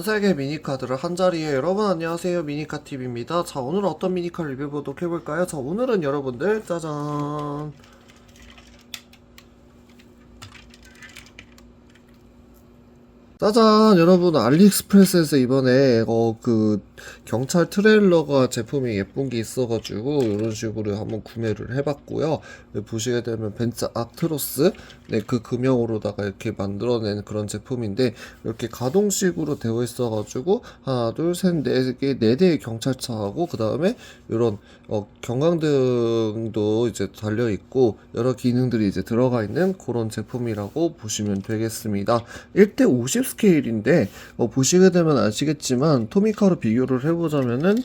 세계 미니카드를 한자리에. 여러분 안녕하세요. 미니카TV입니다. 자 오늘 어떤 미니카 리뷰 보도록 해볼까요? 자 오늘은 여러분들 짜잔. 짜잔 여러분. 알리익스프레스에서 이번에 어 그 경찰 트레일러가 제품이 예쁜 게 있어가지고 이런 식으로 한번 구매를 해봤고요. 네, 보시게 되면 벤츠 악트로스 네 그 금형으로다가 이렇게 만들어낸 그런 제품인데 이렇게 가동식으로 되어 있어가지고 하나 둘셋네 개 네 대의 경찰차하고 그 다음에 이런 어 경광등도 이제 달려 있고 여러 기능들이 이제 들어가 있는 그런 제품이라고 보시면 되겠습니다. 1대 50 스케일인데 어, 보시게 되면 아시겠지만 토미카로 비교를 해보자면은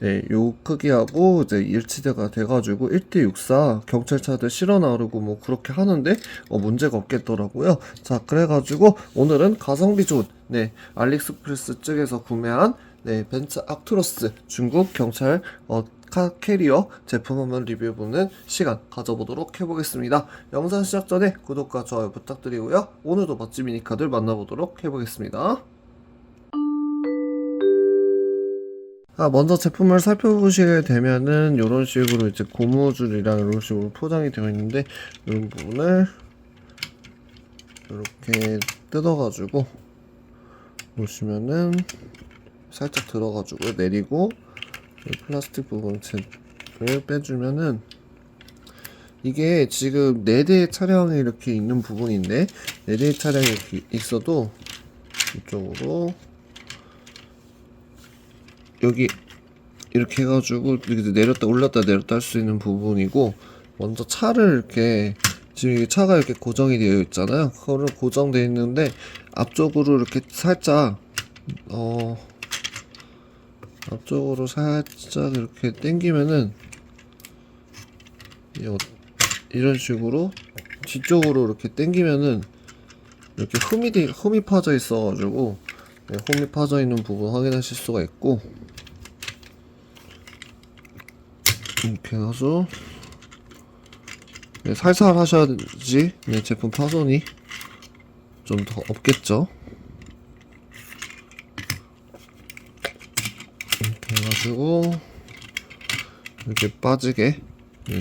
네, 요 크기하고 이제 일치대가 돼가지고 1대64 경찰차들 실어 나르고 뭐 그렇게 하는데 어, 문제가 없겠더라고요. 자, 그래가지고 오늘은 가성비 좋은 네 알리익스프레스 측에서 구매한 네 벤츠 악트로스 중국 경찰 어, 카 캐리어 제품 한번 리뷰해보는 시간 가져보도록 해보겠습니다. 영상 시작 전에 구독과 좋아요 부탁드리고요. 오늘도 멋진 미니카들 만나보도록 해보겠습니다. 아, 먼저 제품을 살펴보시게 되면은 이런 식으로 이제 고무줄이랑 이런 식으로 포장이 되어 있는데 이런 부분을 이렇게 뜯어가지고 보시면은 살짝 들어가지고 내리고 이 플라스틱 부분 을 빼주면은 이게 지금 4대의 차량이 이렇게 있는 부분인데 4대의 차량이 이렇게 있어도 이쪽으로 여기 이렇게 해가지고 이렇게 내렸다 올렸다 내렸다 할 수 있는 부분이고 먼저 차를 이렇게 지금 이게 차가 이렇게 고정이 되어 있잖아요. 그거를 고정되어 있는데 앞쪽으로 이렇게 살짝 어 앞쪽으로 살짝 이렇게 당기면은 이 어- 이런 식으로 뒤쪽으로 이렇게 당기면은 이렇게 흠이 돼- 흠이 파져 있어가지고 네, 홈이 파져 있는 부분 확인하실 수가 있고 이렇게 해서 네, 살살 하셔야지. 네, 제품 파손이 좀 더 없겠죠? 이렇게 해가지고 이렇게 빠지게. 네,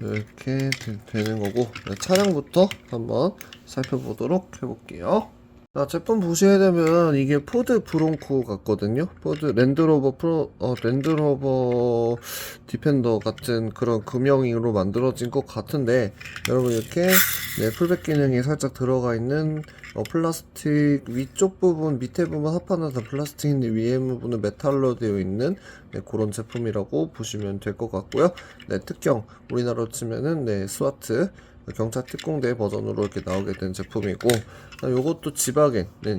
이렇게 되- 되는 거고 네, 차량부터 한번 살펴보도록 해볼게요 자, 제품 보시게 되면 이게 포드 브론코 같거든요. 포드 랜드로버 프로, 어, 랜드로버 디펜더 같은 그런 금형으로 만들어진 것 같은데, 여러분 이렇게 네, 풀백 기능이 살짝 들어가 있는 어, 플라스틱 위쪽 부분, 밑에 부분 합판은 다 플라스틱인데 위에 부분은 메탈로 되어 있는 네, 그런 제품이라고 보시면 될 것 같고요. 네, 특경 우리나라로 치면은 네, 스와트 경찰 특공대 버전으로 이렇게 나오게 된 제품이고 아, 요것도 지바겐 네.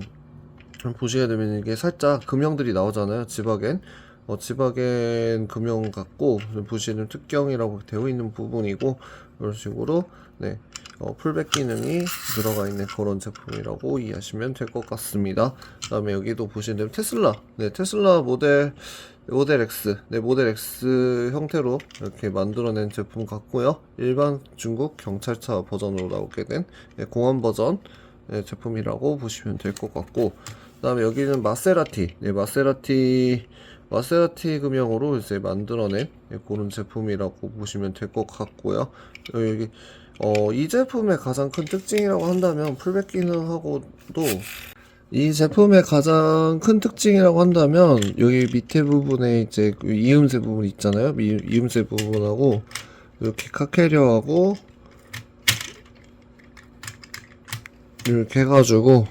보시게 되면 이게 살짝 금형들이 나오잖아요 지바겐 어, 지바겐 금형 같고 보시는 특경이라고 되어 있는 부분이고 이런 식으로 네 어, 풀백 기능이 들어가 있는 그런 제품이라고 이해하시면 될 것 같습니다 그 다음에 여기도 보시면 테슬라 네 테슬라 모델 모델 X, 네, 모델 X 형태로 이렇게 만들어낸 제품 같고요. 일반 중국 경찰차 버전으로 나오게 된 네, 공원 버전 네, 제품이라고 보시면 될 것 같고, 그다음에 여기는 마세라티, 네, 마세라티 마세라티 금형으로 이제 만들어낸 네, 그런 제품이라고 보시면 될 것 같고요. 여기 어, 이 제품의 가장 큰 특징이라고 한다면 풀백 기능하고도 이 제품의 가장 큰 특징이라고 한다면 여기 밑에 부분에 이제 그 이음새 부분 있잖아요. 이, 이음새 부분하고 이렇게 카캐리어하고 이렇게 해가지고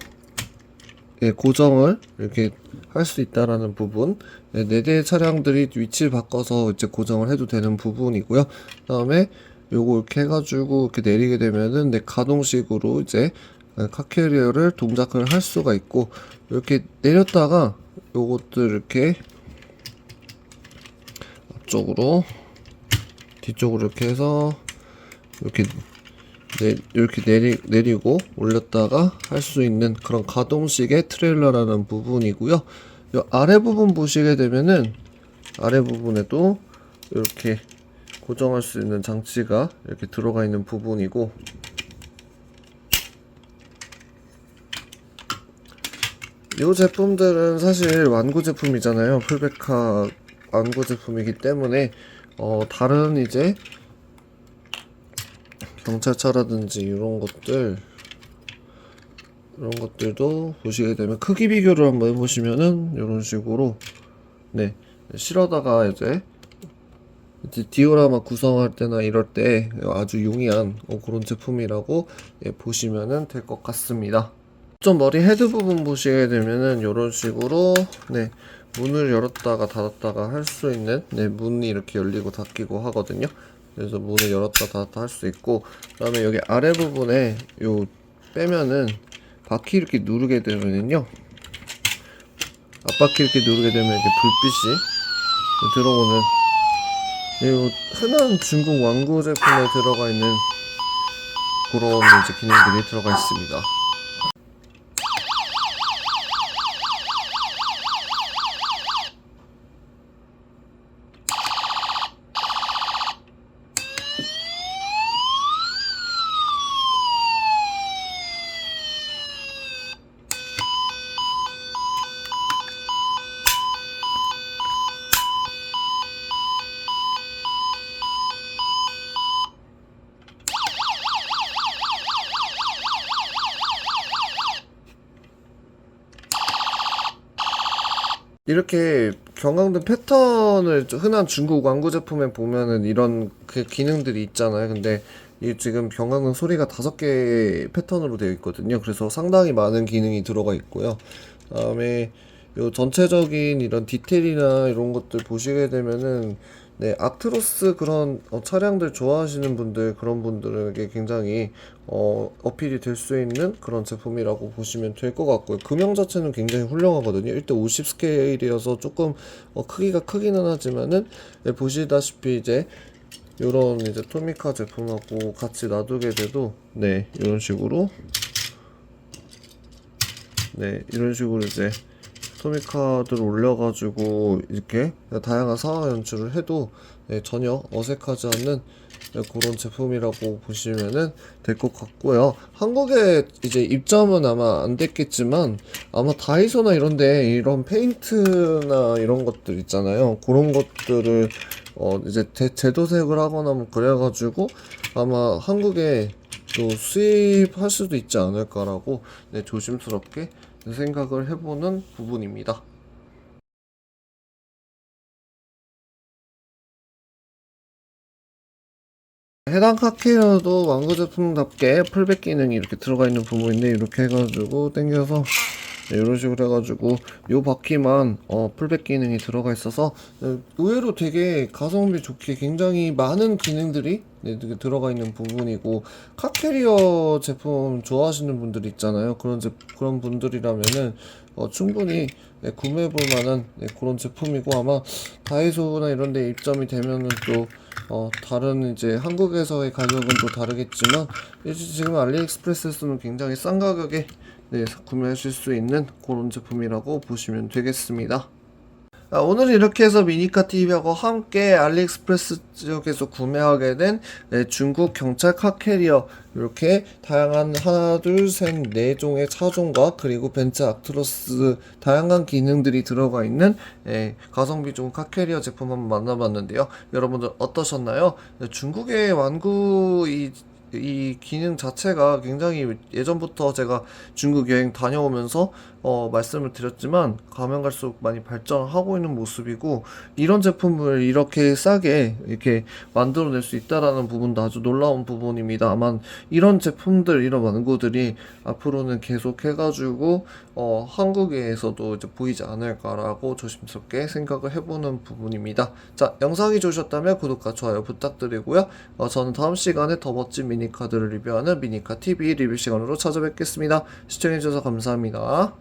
예, 고정을 이렇게 할 수 있다라는 부분 네, 네 대의 차량들이 위치를 바꿔서 이제 고정을 해도 되는 부분이고요. 그 다음에 요거 이렇게 해가지고 이렇게 내리게 되면은 네, 가동식으로 이제 카캐리어를 동작을 할 수가 있고 이렇게 내렸다가 요것도 이렇게 앞쪽으로 뒤쪽으로 이렇게 해서 이렇게 내, 이렇게 내리, 내리고 올렸다가 할 수 있는 그런 가동식의 트레일러라는 부분이고요. 이 아래 부분 보시게 되면은 아래 부분에도 이렇게 고정할 수 있는 장치가 이렇게 들어가 있는 부분이고 이 제품들은 사실 완구 제품이잖아요. 풀베카 완구 제품이기 때문에 어, 다른 이제 경찰차라든지 이런 것들 이런 것들도 보시게 되면 크기 비교를 한번 해보시면은 이런 식으로 네 실어다가 이제 디오라마 구성할 때나 이럴 때 아주 용이한 어, 그런 제품이라고 예, 보시면은 될것 같습니다. 좀 머리 헤드 부분 보시게 되면은 이런 식으로 네 문을 열었다가 닫았다가 할 수 있는 네 문이 이렇게 열리고 닫히고 하거든요. 그래서 문을 열었다 닫았다 할 수 있고 그 다음에 여기 아래 부분에 요 빼면은 바퀴 이렇게 누르게 되면은요 앞바퀴 이렇게 누르게 되면 이렇게 불빛이 들어오는 이 흔한 중국 완구 제품에 들어가 있는 그런 이제 기능들이 들어가 있습니다. 이렇게 경황등 패턴을 좀 흔한 중국 완구 제품에 보면은 이런 그 기능들이 있잖아요. 근데 이 지금 경황등 소리가 다섯 개 패턴으로 되어 있거든요. 그래서 상당히 많은 기능이 들어가 있고요. 그다음에 요 전체적인 이런 디테일이나 이런 것들 보시게 되면은 네, 아크로스 그런 어, 차량들 좋아하시는 분들 그런 분들에게 굉장히 어, 어필이 될 수 있는 그런 제품이라고 보시면 될 것 같고요. 금형 자체는 굉장히 훌륭하거든요. 1대 50 스케일이어서 조금 어, 크기가 크기는 하지만은 네, 보시다시피 이제 요런 이제 토미카 제품하고 같이 놔두게 돼도 네, 이런 식으로 네, 이런 식으로 이제 토미카드를 올려가지고 이렇게 다양한 상황 연출을 해도 네, 전혀 어색하지 않는 네, 그런 제품이라고 보시면은 될것 같고요. 한국에 이제 입점은 아마 안 됐겠지만 아마 다이소나 이런데 이런 페인트나 이런 것들 있잖아요. 그런 것들을 어 이제 대, 재도색을 하거나 뭐 그래가지고 아마 한국에 또 수입할 수도 있지 않을까라고 네, 조심스럽게 생각을 해보는 부분입니다. 해당 카키라도 왕구 제품답게 풀백 기능이 이렇게 들어가 있는 부분인데 이렇게 해가지고 당겨서 네, 이런 식으로 해가지고 요 바퀴만 어, 풀백 기능이 들어가 있어서 네, 의외로 되게 가성비 좋게 굉장히 많은 기능들이 네, 들어가 있는 부분이고 카캐리어 제품 좋아하시는 분들 있잖아요. 그런 제, 그런 분들이라면은 어, 충분히 네, 구매해 볼 만한 네, 그런 제품이고 아마 다이소나 이런 데 입점이 되면은 또 어, 다른 이제 한국에서의 가격은 또 다르겠지만 지금 알리익스프레스에서는 굉장히 싼 가격에 네, 구매하실 수 있는 그런 제품이라고 보시면 되겠습니다. 아, 오늘 이렇게 해서 미니카 TV하고 함께 알리익스프레스 지역에서 구매하게 된 네, 중국 경찰 카캐리어 이렇게 다양한 하나 둘 셋 네 종의 차종과 그리고 벤츠 아트로스 다양한 기능들이 들어가 있는 예, 가성비 좋은 카캐리어 제품 한번 만나봤는데요. 여러분들 어떠셨나요? 네, 중국의 완구 이 이 기능 자체가 굉장히 예전부터 제가 중국 여행 다녀오면서 어, 말씀을 드렸지만 가면 갈수록 많이 발전하고 있는 모습이고 이런 제품을 이렇게 싸게 이렇게 만들어낼 수 있다라는 부분도 아주 놀라운 부분입니다. 아마 이런 제품들 이런 완구들이 앞으로는 계속 해가지고 어, 한국에서도 이제 보이지 않을까라고 조심스럽게 생각을 해보는 부분입니다. 자 영상이 좋으셨다면 구독과 좋아요 부탁드리고요. 어, 저는 다음 시간에 더 멋진 미니카드를 리뷰하는 미니카 TV 리뷰 시간으로 찾아뵙겠습니다. 시청해주셔서 감사합니다.